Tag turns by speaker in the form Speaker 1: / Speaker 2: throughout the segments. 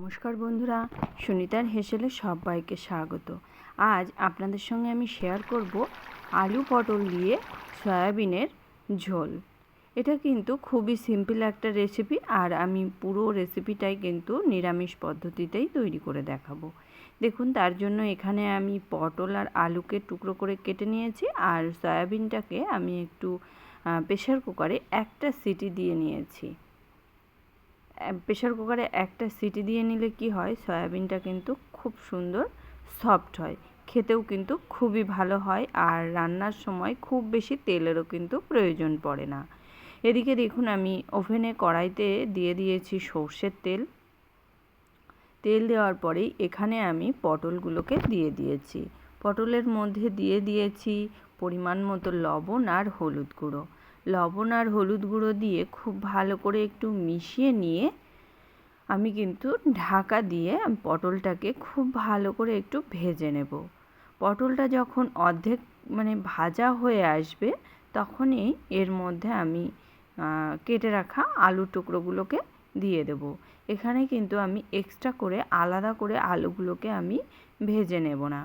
Speaker 1: নমস্কার বন্ধুরা, সুনিতার হেসেলে সবাইকে স্বাগত। আজ আপনাদের সঙ্গে আমি শেয়ার করব আলু পটল দিয়ে সয়াবিনের ঝোল। এটা কিন্তু খুবই সিম্পল একটা রেসিপি আর আমি পুরো রেসিপিটাই কিন্তু নিরামিষ পদ্ধতিতেই তৈরি করে দেখাবো। দেখুন, তার জন্য এখানে আমি পটল আর আলুকে টুকরো করে কেটে নিয়েছি আর সয়াবিনটাকে আমি একটু প্রেশার কুকারে একটা সিটি দিয়ে নিয়েছি। প্রেশার কুকারে একটা সিটি দিয়ে নিলে কি হয়? সয়াবিনটা কিন্তু খুব সুন্দর সফট হয়। খেতেও কিন্তু খুবই ভালো হয় আর রান্নার সময় খুব বেশি তেলেরও কিন্তু প্রয়োজন পড়ে না। এদিকে দেখুন আমি ওভেনে কড়াইতে দিয়ে দিয়েছি সর্ষের তেল। তেল দেওয়ার পরেই এখানে আমি পটলগুলোকে দিয়ে দিয়েছি। পটলের মধ্যে দিয়ে দিয়েছি পরিমাণ মতো লবণ আর হলুদ গুঁড়ো। লবণ আর হলুদ গুঁড়ো দিয়ে খুব ভালো করে একটু মিশিয়ে নিয়ে আমি কিন্তু ঢাকা দিয়ে পটলটাকে খুব ভালো করে একটু ভেজে নেব। পটলটা যখন অর্ধেক মানে ভাজা হয়ে আসবে, তখনই এর মধ্যে আমি কেটে রাখা আলু টুকরোগুলোকে দিয়ে দেব। এখানে কিন্তু আমি এক্সট্রা করে আলাদা করে আলুগুলোকে আমি ভেজে নেব না।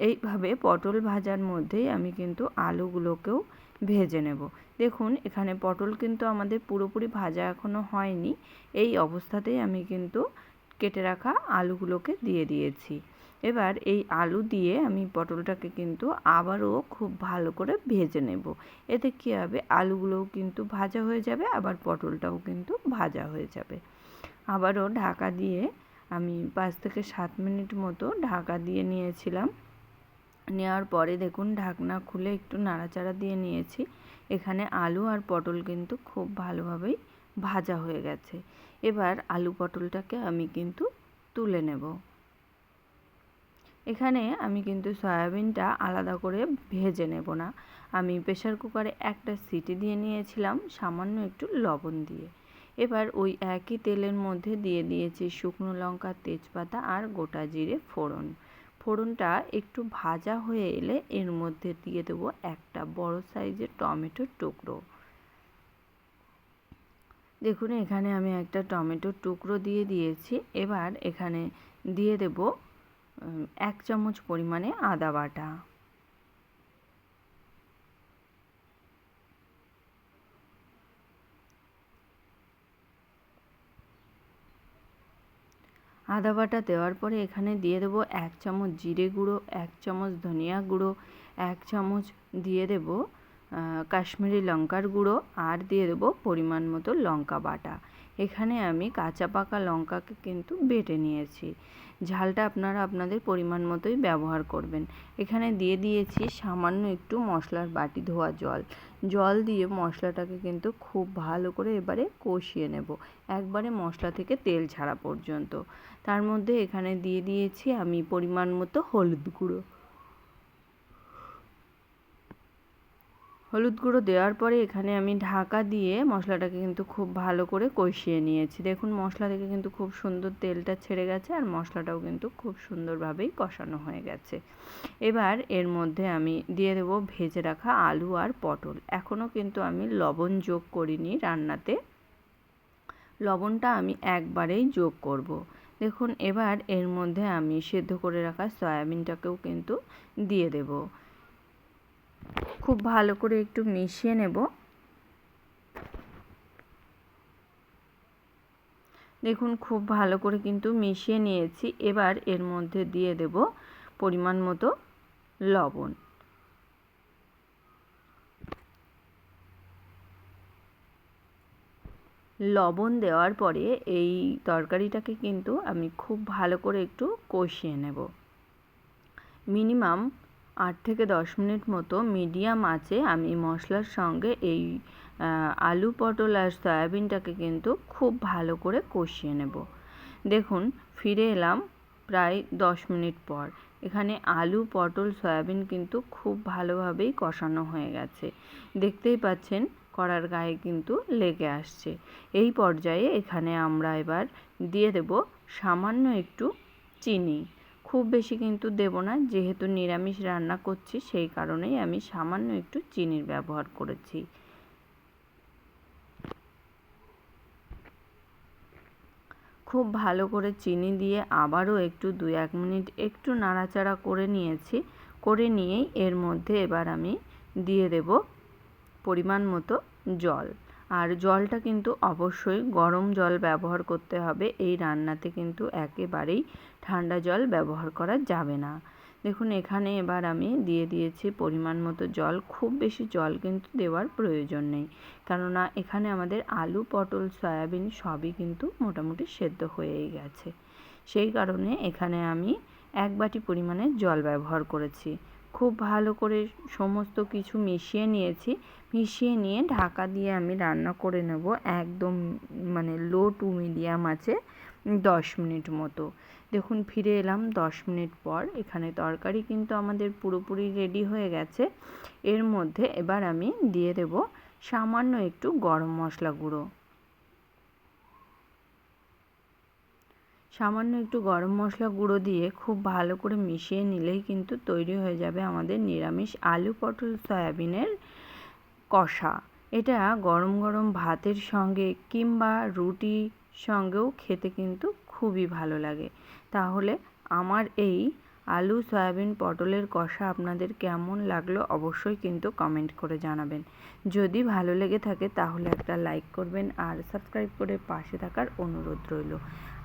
Speaker 1: এইভাবে পটল ভাজার মধ্যেই আমি কিন্তু আলুগুলোকেও ভেজে নেব। দেখুন, এখানে পটল কিন্তু আমাদের পুরোপুরি ভাজা এখনও হয়নি। এই অবস্থাতেই আমি কিন্তু কেটে রাখা আলুগুলোকে দিয়ে দিয়েছি। এবার এই আলু দিয়ে আমি পটলটাকে কিন্তু আবারও খুব ভালো করে ভেজে নেব। এতে কী হবে? আলুগুলোও কিন্তু ভাজা হয়ে যাবে, আবার পটলটাও কিন্তু ভাজা হয়ে যাবে। আবারও ঢাকা দিয়ে আমি পাঁচ থেকে সাত মিনিট মতো ঢাকা দিয়ে নিয়েছিলাম। নেওয়ার পরে দেখুন ঢাকনা খুলে একটু নাড়াচাড়া দিয়ে নিয়েছি। এখানে আলু আর পটল কিন্তু খুব ভালোভাবেই ভাজা হয়ে গেছে। এবার আলু পটলটাকে আমি কিন্তু তুলে নেব। এখানে আমি কিন্তু সয়াবিনটা আলাদা করে ভেজে নেব না। আমি প্রেশার কুকারে একটা সিটি দিয়ে নিয়েছিলাম, সামান্য একটু লবণ দিয়ে। এবার ওই একই তেলের মধ্যে দিয়ে দিয়েছি শুকনো লঙ্কা, তেজপাতা আর গোটা জিরে ফোড়ন। ফোড়নটা একটু ভাজা হয়ে এলে এর মধ্যে দিয়ে দেবো একটা বড় সাইজের টমেটোর টুকরো। দেখুন, এখানে আমি একটা টমেটোর টুকরো দিয়ে দিয়েছি। এবার এখানে দিয়ে দেব এক চামচ পরিমাণে আদা বাটা। আদা বাটা দেওয়ার পরে এখানে দিয়ে দেব এক চামচ জিরে গুঁড়ো, এক চামচ ধনিয়া গুঁড়ো, এক চামচ দিয়ে দেব কাশ্মীরি লঙ্কার গুঁড়ো, আর দিয়ে দেব পরিমাণ মতো লঙ্কা বাটা। এখানে আমি কাঁচা পাকা লঙ্কাকে কিন্তু বেটে নিয়েছি। ঝালটা আপনারা আপনাদের পরিমাণ মতোই ব্যবহার করবেন। এখানে দিয়ে দিয়েছি সামান্য একটু মশলার বাটি ধোয়া জল। জল দিয়ে মশলাটাকে কিন্তু খুব ভালো করে এবারে কষিয়ে নেব, একবারে মশলা থেকে তেল ছাড়া পর্যন্ত। তার মধ্যে এখানে দিয়ে দিয়েছি আমি পরিমাণ মতো হলুদ গুঁড়ো। হলুদ গুঁড়ো দেওয়ার পরে এখানে আমি ঢাকা দিয়ে মশলাটাকে কিন্তু খুব ভালো করে কষিয়ে নিয়েছি। দেখুন, মশলা থেকে কিন্তু খুব সুন্দর তেলটা ছেড়ে গেছে আর মশলাটাও কিন্তু খুব সুন্দরভাবেই কষানো হয়ে গেছে। এবার এর মধ্যে আমি দিয়ে দেবো ভেজে রাখা আলু আর পটল। এখনও কিন্তু আমি লবণ যোগ করিনি রান্নাতে। লবণটা আমি একবারেই যোগ করব। দেখুন, এবার এর মধ্যে আমি সেদ্ধ করে রাখা সয়াবিনটাকেও কিন্তু দিয়ে দেব। খুব ভালো করে একটু মিশিয়ে নেব। দেখুন, খুব ভালো করে কিন্তু মিশিয়ে নিয়েছি। এবার এর মধ্যে দিয়ে দেব পরিমাণ মতো লবণ। লবণ দেওয়ার পরে এই তরকারিটাকে কিন্তু আমি খুব ভালো করে একটু কষিয়ে নেব। মিনিমাম আট থেকে দশ মিনিট মতো মিডিয়াম আঁচে আমি মশলার সঙ্গে এই আলু পটল আর সয়াবিনটাকে কিন্তু খুব ভালো করে কষিয়ে নেব। দেখুন, ফিরে এলাম প্রায় দশ মিনিট পর। এখানে আলু, পটল, সয়াবিন কিন্তু খুব ভালোভাবেই কষানো হয়ে গেছে। দেখতেই পাচ্ছেন, কড়ার গায়ে কিন্তু লেগে আসছে। এই পর্যায়ে এখানে আমরা এবার দিয়ে দেব সামান্য একটু চিনি। খুব বেশি কিন্তু দেব না। যেহেতু নিরামিষ রান্না করছি, সেই কারণেই আমি সামান্য একটু চিনির ব্যবহার করেছি। খুব ভালো করে চিনি দিয়ে আবারও একটু দু এক মিনিট একটু নাড়াচাড়া করে নিয়েছি। করে নিয়েই এর মধ্যে এবার আমি দিয়ে দেব পরিমাণ মতো জল। আর জলটা কিন্তু অবশ্যই গরম জল ব্যবহার করতে হবে। এই রান্নাতে কিন্তু একেবারেই ঠান্ডা জল ব্যবহার করা যাবে না। দেখুন, এখানে এবার আমি দিয়ে দিয়েছি পরিমাণ মতো জল। খুব বেশি জল কিন্তু দেওয়ার প্রয়োজন নেই। কেননা, এখানে আমাদের আলু, পটল, সয়াবিন সবই কিন্তু মোটামুটি সেদ্ধ হয়েই গেছে। সেই কারণে এখানে আমি এক বাটি পরিমাণে জল ব্যবহার করেছি। খুব ভালো করে সমস্ত কিছু মিশিয়ে নিয়েছি। মিশিয়ে নিয়ে ঢাকা দিয়ে আমি রান্না করে নেব একদম মানে লো টু মিডিয়াম আছে, দশ মিনিট মতো। দেখুন, ফিরে এলাম দশ মিনিট পর। এখানে তরকারি কিন্তু আমাদের পুরোপুরি রেডি হয়ে গেছে। এর মধ্যে এবার আমি দিয়ে দেব সামান্য একটু গরম মশলা গুঁড়ো। সামান্য একটু গরম মশলা গুঁড়ো দিয়ে খুব ভালো করে মিশিয়ে নিলেই কিন্তু তৈরি হয়ে যাবে আমাদের নিরামিষ আলু পটল সয়াবিনের কষা। এটা গরম গরম ভাতের সঙ্গে কিংবা রুটি সঙ্গেও খেতে কিন্তু খুবই ভালো লাগে। তাহলে আমার এই আলু, সয়াবিন, পটলের কষা আপনাদের কেমন লাগল অবশ্যই কিন্তু কমেন্ট করে জানাবেন। যদি ভালো লেগে থাকে তাহলে একটা লাইক করবেন আর সাবস্ক্রাইব করে পাশে থাকার অনুরোধ রইল।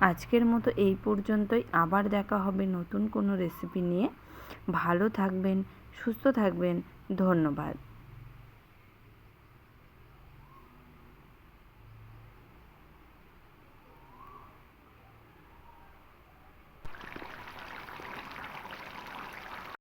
Speaker 1: আজকের মতো এই পর্যন্তই। আবার দেখা হবে নতুন কোনো রেসিপি নিয়ে। ভালো থাকবেন, সুস্থ থাকবেন। ধন্যবাদ।